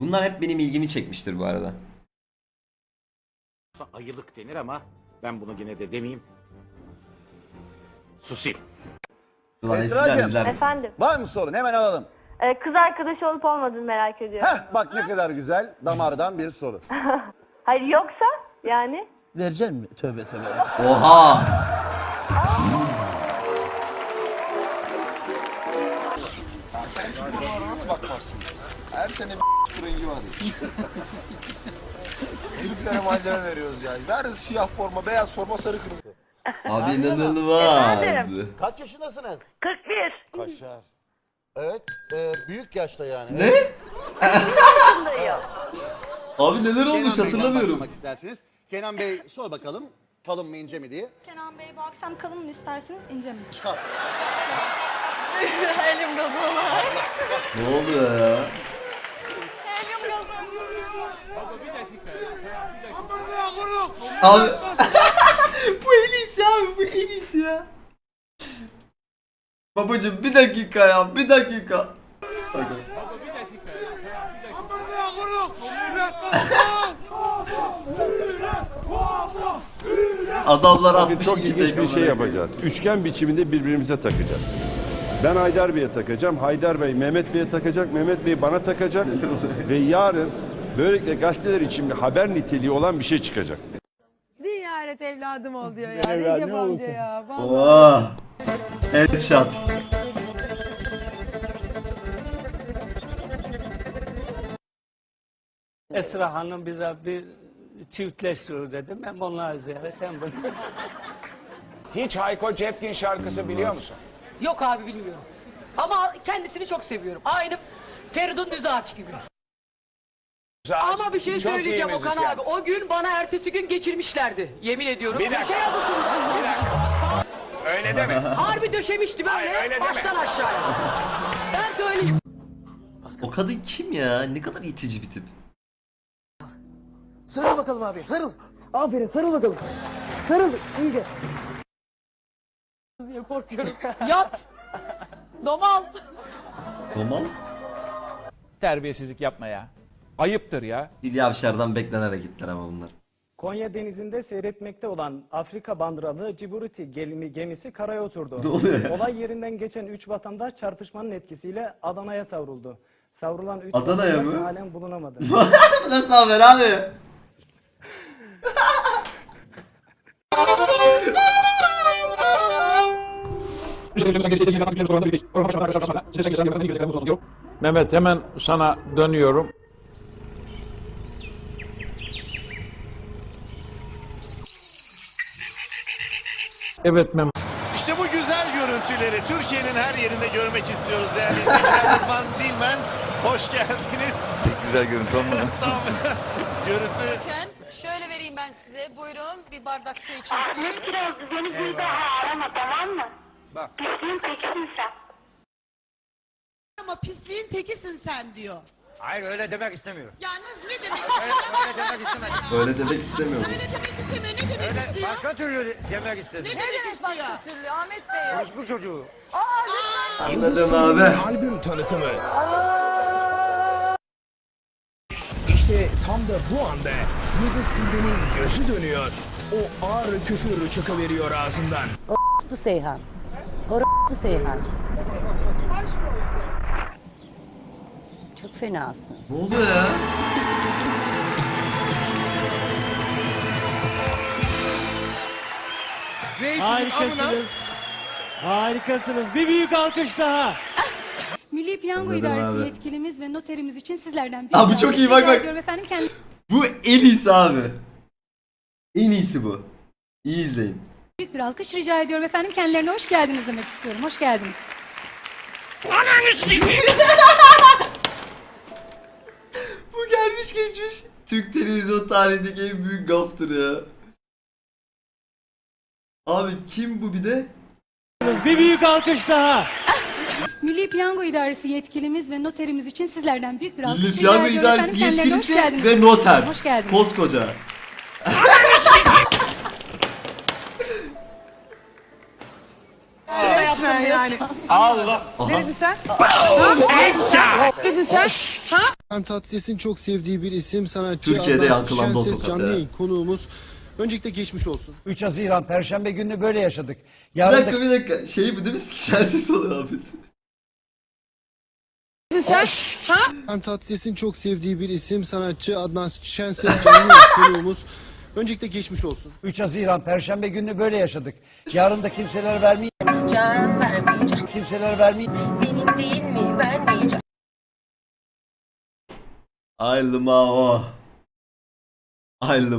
Bunlar hep benim ilgimi çekmiştir bu arada. ayılık denir ama ben bunu yine de demeyeyim. Susayım. Ulan Esra'cığım. eskiden izlerdim. Efendim. Var mı sorun? Hemen alalım. Ee, kız arkadaş olup olmadığını merak ediyorum. Heh bak ne kadar güzel damardan bir soru. Hayır yoksa yani Verecek mi? Tövbe tövbe. Oha! Bakmazsın? Her sene bir rengi var. Heriflere malzeme veriyoruz yani. Ver siyah forma, beyaz forma, sarı kırmızı. Abi inanılmaz. Efendim? Kaç yaşındasınız? 41 Kaşar. Evet, e, büyük yaşta yani. Ne? yaşındayım. Abi neler olmuş Bey'den hatırlamıyorum. başlamak istersiniz. Kenan Bey sor bakalım. Kalın mı ince mi diye. Kenan Bey bu akşam kalın mı isterseniz ince mi? Elim gazola. Ne oluyor ya? Helyum gazı. Abi bu en iyisi abi bu en iyisi ya. Babacım bir dakika ya bir dakika. Bakın. Adamlar Bakın 62 çok ilginç bir şey yapacağız. Üçgen biçiminde birbirimize takacağız. Ben Haydar Bey'e takacağım. Haydar Bey Mehmet Bey'e takacak. Mehmet Bey bana takacak. ve yarın böylelikle gazeteler için bir haber niteliği olan bir şey çıkacak. Ziyaret evladım ol diyor ya. Recep amca ya. Vallahi. Oha. Headshot. Esra Hanım bize bir çiftleştirir dedim. Hem onları ziyaret hem bunu. Hiç Hayko Cepkin şarkısı biliyor musun? Yok abi bilmiyorum. Ama kendisini çok seviyorum. Aynı Feridun Düzağaç gibi. Ama bir şey söyleyeceğim Okan abi. O gün bana ertesi gün geçirmişlerdi. Yemin ediyorum. Bir dakika. Köşe yazısında. Bir dakika. Öyle deme. Harbi döşemişti böyle Hayır, öyle deme. baştan aşağıya. Ben söyleyeyim. O kadın kim ya? Ne kadar itici bir tip. Sarıl bakalım abi, sarıl. Aferin sarıl bakalım. Sarıl iyice. diye korkuyorum. Yat. Domal. Tamam. Terbiyesizlik yapma ya. Ayıptır ya. Hülya Avşar'dan beklenen hareketler ama bunlar. Konya denizinde seyretmekte olan Afrika bandıralı Ciburuti gemi, gemisi karaya oturdu. Ne oluyor ya? Olay yerinden geçen 3 vatandaş çarpışmanın etkisiyle Adana'ya savruldu. Savrulan 3 Adana'ya vatandaş mı? halen bulunamadı. Bu nasıl haber abi? Mehmet hemen sana dönüyorum. Evet Mehmet. İşte bu güzel görüntüleri Türkiye'nin her yerinde görmek istiyoruz değerli izleyiciler. Rıdvan Dilmen, hoş geldiniz. Güzel görüntü olmadı? Tamam. Görüntü Şöyle vereyim ben size. Buyurun bir bardak su için siz. Biraz düzeni bir daha arama tamam mı? Bak. Pisliğin tekisin sen. Ama pisliğin tekisin sen diyor. Hayır öyle demek istemiyorum. Yalnız ne demek Öyle demek istemedim. Öyle demek istemiyorum. Ne demek istemiyor? Ne demek istiyor? Başka türlü demek istedim. Ne demek istiyor? türlü Ahmet Bey. Bu çocuğu. Anladım abi. Albüm tanıtımı. İşte tam da bu anda Yıldız Tilbe'nin gözü dönüyor. O ağır küfür çıkıveriyor ağzından. Bu Seyhan. Bu Seyhan. Çok fenasın. Ne oluyor ya? Harikasınız. Harikasınız. Bir büyük alkış daha. Milli Piyango Anladım İdaresi abi. yetkilimiz ve noterimiz için sizlerden bir Aa, bu çok iyi, bak, bak. efendim kendi Bu en iyisi abi. En iyisi bu. İyi izleyin. büyük bir alkış rica ediyorum efendim kendilerine hoş geldiniz demek istiyorum. Hoş geldiniz. Bu gelmiş geçmiş. Türk televizyon tarihindeki en büyük gaftır ya. Abi kim bu bir de? Bir büyük alkış daha. Milli Piyango İdaresi yetkilimiz ve noterimiz için sizlerden büyük bir alkış Milli rica Piyango ediyorum İdaresi efendim. Kendilerine hoş yetkilisi geldiniz ve noter. Hoş geldiniz. Koskoca. Resmen yani. Allah. Ne dedin sen? Ha? Ne dedin sen? Ha? Hem Tatlıses'in çok sevdiği bir isim sanatçı Türkiye'de Adnan yankılandı o Şenses tokat canlı ya. yayın konuğumuz. Öncelikle geçmiş olsun. 3 Haziran Perşembe günü böyle yaşadık. Bir dakika bir dakika. Şey bu değil mi? Sikişen ses oluyor abi. Sen? Ha? Hem Tatlıses'in çok sevdiği bir isim sanatçı Adnan Şenses canlı konuğumuz. Öncelikle geçmiş olsun. 3 Haziran Perşembe günü böyle yaşadık. Yarın da kimseler vermeyeceğim. vermeyeceğim. Kimseler vermeyeceğim. Benim değil mi? Vermeyeceğim. Aylım ha o. Aylım.